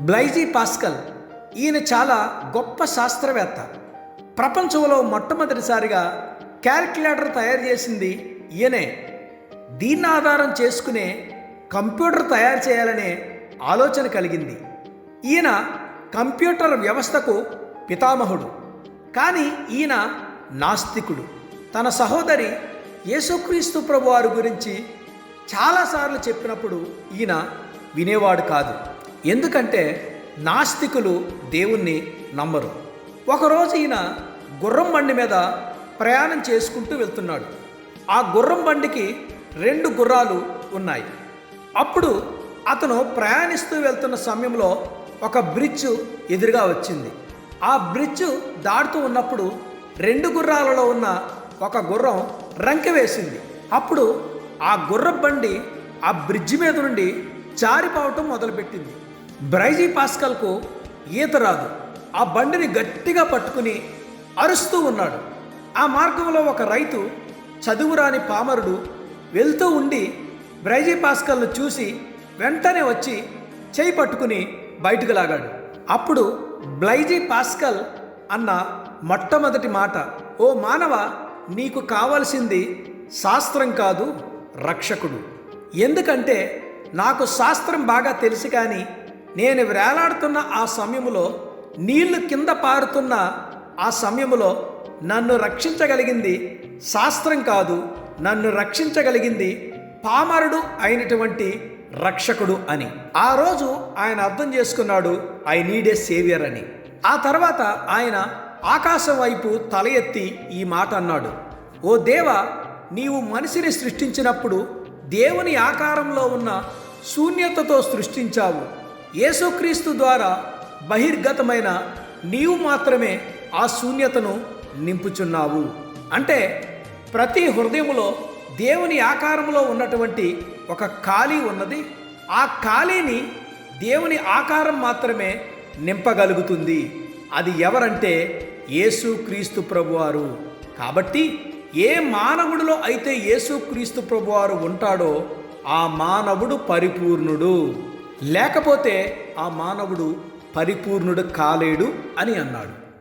బ్లైజీ pascal ఈయన చాలా గొప్ప శాస్త్రవేత్త. ప్రపంచంలో మొట్టమొదటిసారిగా క్యాల్కులేటర్ తయారు చేసింది ఈయనే. దీన్ని ఆధారం చేసుకునే కంప్యూటర్ తయారు చేయాలనే ఆలోచన కలిగింది. ఈయన కంప్యూటర్ వ్యవస్థకు పితామహుడు కానీ ఈయన నాస్తికుడు. తన సహోదరి యేసుక్రీస్తు ప్రభువారు గురించి చాలాసార్లు చెప్పినప్పుడు ఈయన వినేవాడు కాదు. ఎందుకంటే నాస్తికులు దేవుణ్ణి నమ్మరు. ఒకరోజు ఈయన గుర్రం బండి మీద ప్రయాణం చేసుకుంటూ వెళ్తున్నాడు. ఆ గుర్రం బండికి రెండు గుర్రాలు ఉన్నాయి. అప్పుడు అతను ప్రయాణిస్తూ వెళ్తున్న సమయంలో ఒక బ్రిడ్జ్ ఎదురుగా వచ్చింది. ఆ బ్రిడ్జ్ దాటుతూ ఉన్నప్పుడు రెండు గుర్రాలలో ఉన్న ఒక గుర్రం రంకె వేసింది. అప్పుడు ఆ గుర్రం బండి ఆ బ్రిడ్జి మీద నుండి జారిపోవటం మొదలుపెట్టింది. బ్రైజీ పాస్కల్కు ఈత రాదు. ఆ బండిని గట్టిగా పట్టుకుని అరుస్తూ ఉన్నాడు. ఆ మార్గంలో ఒక రైతు చదువురాని పామరుడు వెళ్తూ ఉండి బ్రైజీ పాస్కల్ను చూసి వెంటనే వచ్చి చేయి పట్టుకుని బయటకు లాగాడు. అప్పుడు బ్లైజీ పాస్కల్ అన్న మొట్టమొదటి మాట ఓ మానవ నీకు కావలసింది శాస్త్రం కాదు రక్షకుడు. ఎందుకంటే నాకు శాస్త్రం బాగా తెలుసు కానీ నేను వేలాడుతున్న ఆ సమయంలో నీళ్ళు కింద పారుతున్న ఆ సమయంలో నన్ను రక్షించగలిగింది శాస్త్రం కాదు నన్ను రక్షించగలిగింది పామరుడు అయినటువంటి రక్షకుడు అని. ఆ రోజు ఆయన అర్థం చేసుకున్నాడు ఐ నీడ్ ఏ సేవియర్ అని. ఆ తర్వాత ఆయన ఆకాశం వైపు తల ఎత్తి ఈ మాట అన్నాడు ఓ దేవ నీవు మనిషిని సృష్టించినప్పుడు దేవుని ఆకారంలో ఉన్న శూన్యతతో సృష్టించావు. యేసుక్రీస్తు ద్వారా బహిర్గతమైన నీవు మాత్రమే ఆ శూన్యతను నింపుచున్నావు. అంటే ప్రతి హృదయములో దేవుని ఆకారంలో ఉన్నటువంటి ఒక ఖాళీ ఉన్నది. ఆ ఖాళీని దేవుని ఆకారం మాత్రమే నింపగలుగుతుంది. అది ఎవరంటే యేసు క్రీస్తు ప్రభువారు. కాబట్టి ఏ మానవుడిలో అయితే యేసు క్రీస్తు ప్రభువారు ఉంటాడో ఆ మానవుడు పరిపూర్ణుడు. లేకపోతే ఆ మానవుడు పరిపూర్ణుడు కాలేడు అని అన్నాడు.